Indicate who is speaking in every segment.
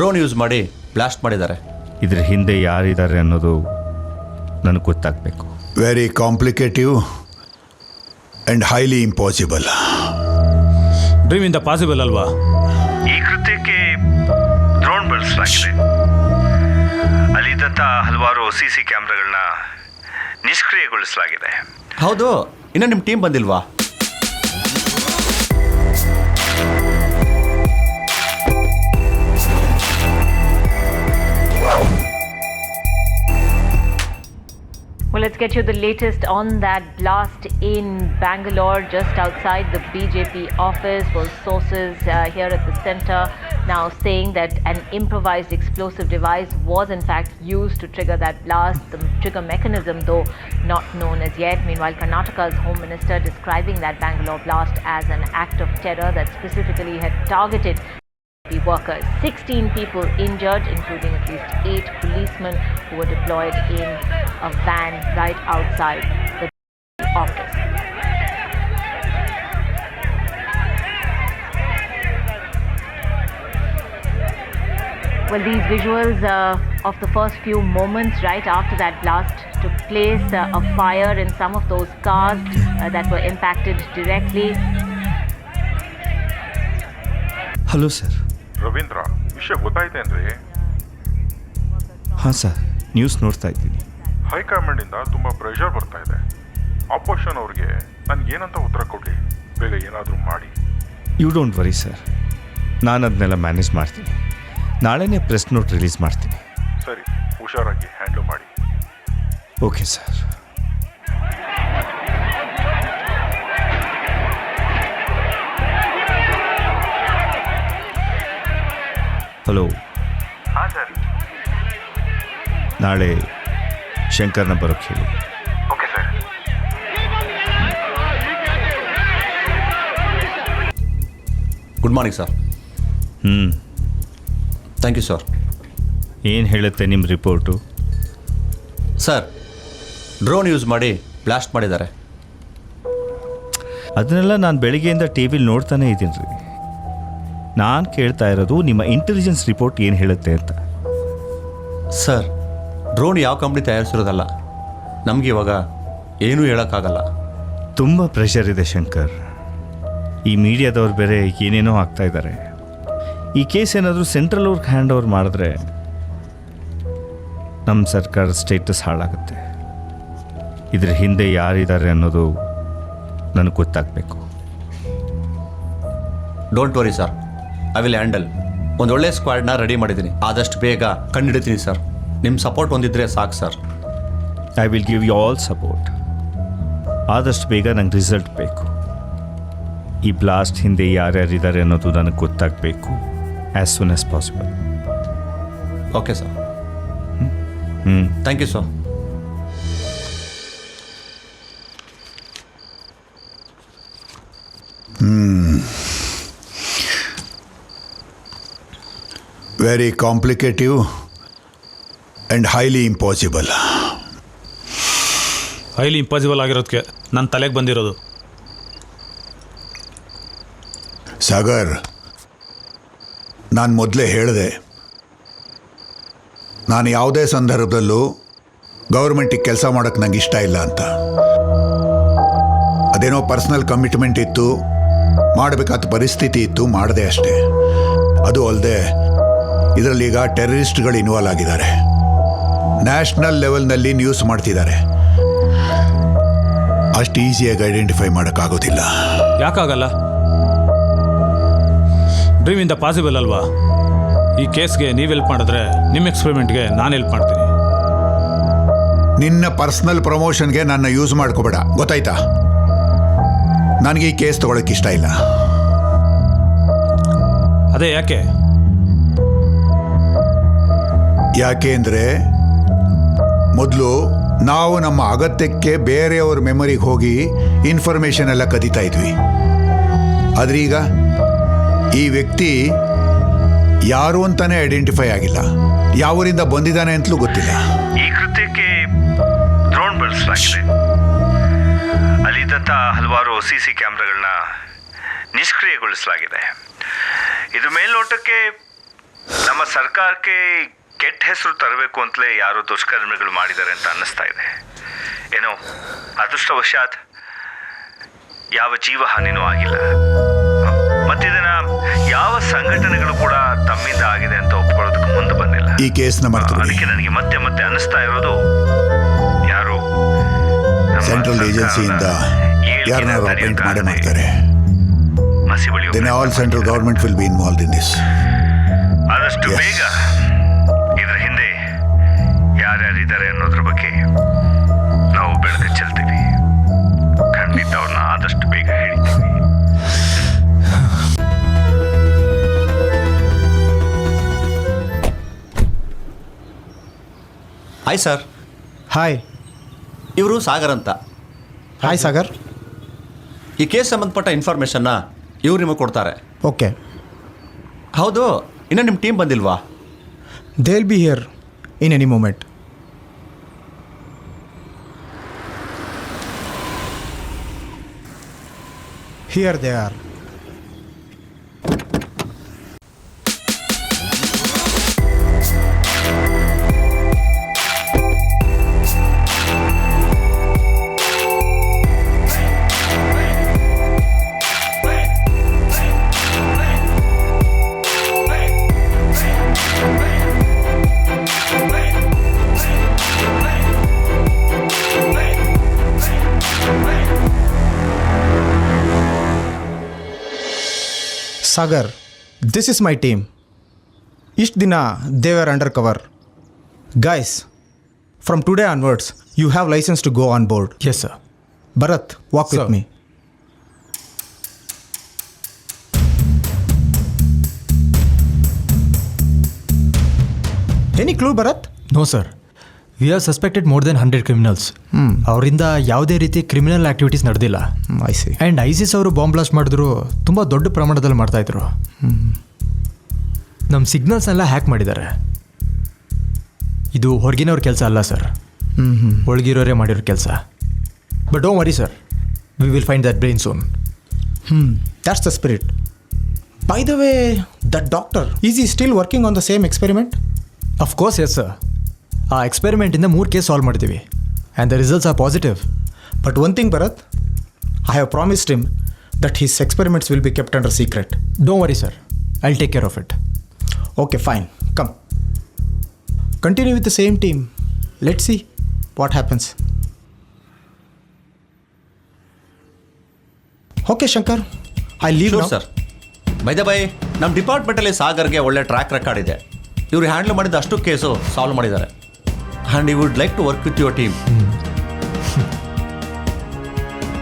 Speaker 1: Drone use ಮಾಡಿ blast ಮಾಡಿದ್ದಾರೆ.
Speaker 2: ಇದ್ರ ಹಿಂದೆ ಯಾರಿದ್ದಾರೆ ಅನ್ನೋದು ನನಗೆ ಗೊತ್ತಾಗಬೇಕು.
Speaker 3: Very complicative and highly impossible
Speaker 4: dream ಇಂದ ಪಾಸಿಬಲ್ ಅಲ್ವಾ?
Speaker 5: ಈ ಕೃತ್ಯಕ್ಕೆ ಡ್ರೋನ್ ಬಳಸಲಾಗಿದೆ. ಅಲ್ಲಿದ್ದಂಥ ಹಲವಾರು ಸಿ ಸಿ ಕ್ಯಾಮ್ರಾಗಳನ್ನ ನಿಷ್ಕ್ರಿಯಗೊಳಿಸಲಾಗಿದೆ.
Speaker 1: ಹೌದು ಇನ್ನೂ ನಿಮ್ಮ ಟೀಮ್ ಬಂದಿಲ್ವಾ?
Speaker 6: Well, let's get you the latest on that blast in Bangalore, just outside the BJP office. Well, sources uh, here at the center now saying that an improvised explosive device was in fact used to trigger that blast. The trigger mechanism, though, not known as yet. Meanwhile, Karnataka's Home Minister describing that Bangalore blast as an act of terror that specifically had targeted workers. 16 people injured, including at least eight policemen who were deployed in a van right outside the office. Well, these visuals uh, of the first few moments right after that blast took place, uh, a fire in some of those cars uh, that were impacted directly.
Speaker 2: Hello sir
Speaker 7: Ravindra ವಿಷಯ ಗೊತ್ತಾಯ್ತೇನ್ರಿ
Speaker 2: ಹಾಂ sir news ನೋಡ್ತಾ ಇದ್ದೀನಿ
Speaker 7: ಹೈಕಮಾಂಡಿಂದ ತುಂಬ pressure ಬರ್ತಾ ಇದೆ. ಆಪೋಷನ್ ಅವ್ರಿಗೆ ನನಗೇನಂತ ಏನಂತ ಉತ್ತರ ಕೊಡಲಿ? ಬೇಗ ಏನಾದರೂ ಮಾಡಿ.
Speaker 2: ಯು ಡೋಂಟ್ ವರಿ ಸರ್ ನಾನು ಅದನ್ನೆಲ್ಲ ಮ್ಯಾನೇಜ್ ಮಾಡ್ತೀನಿ. ನಾಳೆನೇ ಪ್ರೆಸ್ ನೋಟ್ ರಿಲೀಸ್ ಮಾಡ್ತೀನಿ.
Speaker 7: ಸರಿ ಹುಷಾರಾಗಿ ಹ್ಯಾಂಡಲ್ ಮಾಡಿ.
Speaker 2: ಓಕೆ ಸರ್ ಹಲೋ
Speaker 5: ಹಾಂ ಸರ್.
Speaker 2: ನಾಳೆ ಶಂಕರ್ನ ಬರೋಕ್ಕೆ ಹೇಳಿ.
Speaker 5: Okay sir.
Speaker 1: Good morning sir
Speaker 2: ಹ್ಞೂ
Speaker 1: ಥ್ಯಾಂಕ್ ಯು ಸರ್
Speaker 2: ಏನು ಹೇಳುತ್ತೆ ನಿಮ್ಮ ರಿಪೋರ್ಟು?
Speaker 1: ಸರ್ ಡ್ರೋನ್ ಯೂಸ್ ಮಾಡಿ ಬ್ಲಾಸ್ಟ್ ಮಾಡಿದ್ದಾರೆ.
Speaker 2: ಅದನ್ನೆಲ್ಲ ನಾನು ಬೆಳಿಗ್ಗೆಯಿಂದ ಟಿ ವಿಲಿ ನೋಡ್ತಾನೆ ಇದ್ದೀನಿ ರೀ. ನಾನು ಕೇಳ್ತಾ ಇರೋದು ನಿಮ್ಮ ಇಂಟೆಲಿಜೆನ್ಸ್ ರಿಪೋರ್ಟ್ ಏನು ಹೇಳುತ್ತೆ ಅಂತ.
Speaker 1: ಸರ್ ಡ್ರೋನ್ ಯಾವ ಕಂಪ್ನಿ ತಯಾರಿಸಿರೋದಲ್ಲ ನಮಗೆ ಇವಾಗ ಏನೂ ಹೇಳೋಕ್ಕಾಗಲ್ಲ.
Speaker 2: ತುಂಬ ಪ್ರೆಷರ್ ಇದೆ ಶಂಕರ್. ಈ ಮೀಡಿಯಾದವ್ರು ಬೇರೆ ಏನೇನೋ ಆಗ್ತಾ ಇದ್ದಾರೆ ಈ ಕೇಸ್ ಏನಾದರೂ ಸೆಂಟ್ರಲ್ ಅವ್ರಿಗೆ ಹ್ಯಾಂಡ್ ಓವರ್ ಮಾಡಿದ್ರೆ ನಮ್ಮ ಸರ್ಕಾರ ಸ್ಟೇಟಸ್ ಹಾಳಾಗುತ್ತೆ. ಇದ್ರ ಹಿಂದೆ ಯಾರಿದ್ದಾರೆ ಅನ್ನೋದು ನನಗೆ ಗೊತ್ತಾಗಬೇಕು.
Speaker 1: Don't worry sir I will handle ಒಂದು ಒಳ್ಳೆ ಸ್ಕ್ವಾಡ್ನ ರೆಡಿ ಮಾಡಿದ್ದೀನಿ. ಆದಷ್ಟು ಬೇಗ ಕಂಡಿಡ್ತೀನಿ ಸರ್ ನಿಮ್ಮ ಸಪೋರ್ಟ್ ಒಂದಿದ್ರೆ ಸಾಕು sir
Speaker 2: I will give you all support ಆದಷ್ಟು ಬೇಗ ನಂಗೆ ರಿಸಲ್ಟ್ ಬೇಕು. ಈ ಬ್ಲಾಸ್ಟ್ ಹಿಂದೆ ಯಾರ್ಯಾರಿದ್ದಾರೆ ಅನ್ನೋದು ನನಗೆ ಗೊತ್ತಾಗಬೇಕು as soon as possible
Speaker 1: okay sir
Speaker 2: ಹ್ಞೂ
Speaker 1: thank you sir
Speaker 3: very complicative and highly impossible
Speaker 4: highly impossible ಆಗಿರೋದಕ್ಕೆ ನನ್ನ ತಲೆಗೆ ಬಂದಿರೋದು.
Speaker 3: ಸಾಗರ್ ನಾನು ಮೊದಲೇ ಹೇಳಿದೆ. ನಾನು ಯಾವುದೇ ಸಂದರ್ಭದಲ್ಲೂ ಗೌರ್ಮೆಂಟಿಗೆ ಕೆಲಸ ಮಾಡೋಕ್ಕೆ ನಂಗೆ ಇಷ್ಟ ಇಲ್ಲ ಅಂತ. ಅದೇನೋ ಪರ್ಸ್ನಲ್ ಕಮಿಟ್ಮೆಂಟ್ ಇತ್ತು ಮಾಡಬೇಕಾದ ಪರಿಸ್ಥಿತಿ ಇತ್ತು ಮಾಡಿದೆ ಅಷ್ಟೇ. ಅದು ಅಲ್ಲದೆ ಇದರಲ್ಲಿ ಈಗ ಟೆರರಿಸ್ಟ್ಗಳು ಇನ್ವಾಲ್ವ್ ಆಗಿದ್ದಾರೆ. ನ್ಯಾಷನಲ್ ಲೆವೆಲ್ನಲ್ಲಿ ನ್ಯೂಸ್ ಮಾಡ್ತಿದ್ದಾರೆ. ಅಷ್ಟು ಈಸಿಯಾಗಿ ಐಡೆಂಟಿಫೈ ಮಾಡೋಕ್ಕಾಗೋದಿಲ್ಲ.
Speaker 4: ಯಾಕಾಗಲ್ಲ? ಡ್ರೀಮ್ ಇಂದ ಪಾಸಿಬಲ್ ಅಲ್ವಾ? ಈ ಕೇಸ್ಗೆ ನೀವು ಹೆಲ್ಪ್ ಮಾಡಿದ್ರೆ ನಿಮ್ಮ ಎಕ್ಸ್ಪೆರಿಮೆಂಟ್ಗೆ ನಾನು ಹೆಲ್ಪ್ ಮಾಡ್ತೀನಿ.
Speaker 3: ನಿನ್ನ ಪರ್ಸನಲ್ ಪ್ರಮೋಷನ್ಗೆ ನನ್ನ ಯೂಸ್ ಮಾಡ್ಕೋಬೇಡ. ಗೊತ್ತಾಯ್ತಾ? ನನಗೆ ಈ ಕೇಸ್ ತಗೊಳಕ್ಕೆ ಇಷ್ಟ ಇಲ್ಲ.
Speaker 4: ಅದೇ ಯಾಕೆ?
Speaker 3: ಯಾಕೆ ಅಂದರೆ ಮೊದಲು ನಾವು ನಮ್ಮ ಅಗತ್ಯಕ್ಕೆ ಬೇರೆಯವ್ರ ಮೆಮೊರಿಗೆ ಹೋಗಿ ಇನ್ಫಾರ್ಮೇಷನ್ ಎಲ್ಲ ಕದೀತಾ ಇದ್ವಿ. ಈ ವ್ಯಕ್ತಿ ಯಾರು ಅಂತಾನೆ ಐಡೆಂಟಿಫೈ ಆಗಿಲ್ಲ. ಯಾವರಿಂದ ಬಂದಿದ್ದಾನೆ ಅಂತಲೂ ಗೊತ್ತಿಲ್ಲ.
Speaker 5: ಈ ಕೃತ್ಯಕ್ಕೆ ಡ್ರೋನ್ ಬಳಸಲಾಗಿದೆ. ಅಲ್ಲಿದ್ದಂಥ ಹಲವಾರು ಸಿ ಸಿ ಕ್ಯಾಮ್ರಾಗಳನ್ನ ನಿಷ್ಕ್ರಿಯಗೊಳಿಸಲಾಗಿದೆ. ಇದು ಮೇಲ್ನೋಟಕ್ಕೆ ನಮ್ಮ ಸರ್ಕಾರಕ್ಕೆ ಕೆಟ್ಟ ಹೆಸರು ತರಬೇಕು ಅಂತಲೇ ಯಾರು ದುಷ್ಕರ್ಮಿಗಳು ಮಾಡಿದ್ದಾರೆ ಅಂತ ಅನ್ನಿಸ್ತಾ ಇದೆ. ಏನೋ ಅದೃಷ್ಟವಶಾತ್ ಯಾವ ಜೀವ ಹಾನಿನೂ ಆಗಿಲ್ಲ ಮತ್ತಿದನ್ನ ಯಾವ ಸಂಘಟನೆಗಳು ಕೂಡ ತಮ್ಮಿಂದ ಆಗಿದೆ ಅಂತ ಒಪ್ಕೊಳ್ಳೋದಕ್ಕೆ ಮುಂದೆ ಬಂದಿಲ್ಲ.
Speaker 3: ಈ ಕೇಸ್ನ.
Speaker 5: ಅದಕ್ಕೆ ನನಗೆ ಮತ್ತೆ ಮತ್ತೆ ಅನಿಸ್ತಾ ಇರೋದು ಯಾರು
Speaker 3: ಸೆಂಟ್ರಲ್ ಏಜೆನ್ಸಿಯಿಂದ ಯಾರನ್ನಾರು ಅಪಾಯಿಂಟ್ ಮಾಡೇ ಮಾಡ್ತಾರೆ all central government will be involve in this
Speaker 5: ಆದಷ್ಟು ಬೇಗ
Speaker 1: ಹಾಯ್ ಸರ್
Speaker 8: ಹಾಯ್
Speaker 1: ಇವರು ಸಾಗರ್ ಅಂತ.
Speaker 8: ಹಾಯ್ ಸಾಗರ್.
Speaker 1: ಈ ಕೇಸ್ ಸಂಬಂಧಪಟ್ಟ ಇನ್ಫಾರ್ಮೇಷನ್ನ ಇವ್ರು ನಿಮಗೆ ಕೊಡ್ತಾರೆ.
Speaker 8: ಓಕೆ
Speaker 1: ಹೌದು ಇನ್ನೂ ನಿಮ್ಮ ಟೀಮ್ ಬಂದಿಲ್ವಾ?
Speaker 8: They will be here in any moment here they are Sagar this is my team ಇಷ್ಟು ದಿನ they were undercover guys from today onwards you have licence to go on board yes sir Bharath walk with me any clue Bharath
Speaker 9: no sir we are suspected more than hundred criminals ಅವರಿಂದ ಯಾವುದೇ ರೀತಿ criminal activities ನಡೆದಿಲ್ಲ.
Speaker 8: I C
Speaker 9: and ISIS ಅವರು bomb blast ಮಾಡಿದ್ರು ತುಂಬ ದೊಡ್ಡ ಪ್ರಮಾಣದಲ್ಲಿ ಮಾಡ್ತಾಯಿದ್ರು ನಮ್ಮ ಸಿಗ್ನಲ್ಸ್ನೆಲ್ಲ ಹ್ಯಾಕ್ ಮಾಡಿದ್ದಾರೆ. ಇದು ಹೊರಗಿನವ್ರ ಕೆಲಸ ಅಲ್ಲ ಸರ್
Speaker 8: ಹ್ಞೂ ಹ್ಞೂ
Speaker 9: ಒಳಗಿರೋರೇ ಮಾಡಿರೋ ಕೆಲಸ. But don't worry sir we will find that brain soon
Speaker 8: ಹ್ಞೂ that's the spirit by the way that doctor is he still working on the same experiment
Speaker 9: of course yes sir ಆ ಎಕ್ಸ್ಪೆರಿಮೆಂಟಿಂದ ಮೂರು case solve ಮಾಡ್ತೀವಿ. And the results are positive
Speaker 8: but one thing Bharath I have promised him that his experiments will be kept under secret
Speaker 9: don't worry sir I take care of it
Speaker 8: okay fine come continue with the same team let see what happens okay Shankar I leave sir
Speaker 1: bye the bye ನಮ್ಮ ಡಿಪಾರ್ಟ್ಮೆಂಟಲ್ಲಿ ಸಾಗರ್ಗೆ ಒಳ್ಳೆ track record ಇದೆ. ಇವ್ರು handle ಮಾಡಿದ ಅಷ್ಟು case solve ಮಾಡಿದ್ದಾರೆ. And you would like to work with your team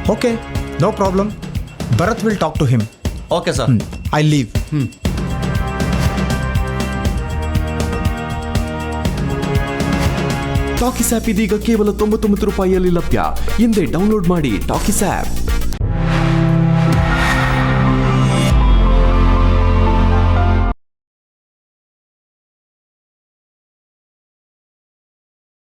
Speaker 8: Okay, no problem. Bharat will talk to him.
Speaker 1: Okay sir
Speaker 8: Hmm. I'll leave.
Speaker 10: Talkies app ಇದೀಗ ಕೇವಲ ತೊಂಬತ್ತೊಂಬತ್ತು ರೂಪಾಯಿಯಲ್ಲಿ ಲಭ್ಯ ಹಿಂದೆ ಡೌನ್ಲೋಡ್ ಮಾಡಿ ಟಾಕಿಸ್ ಆ್ಯಪ್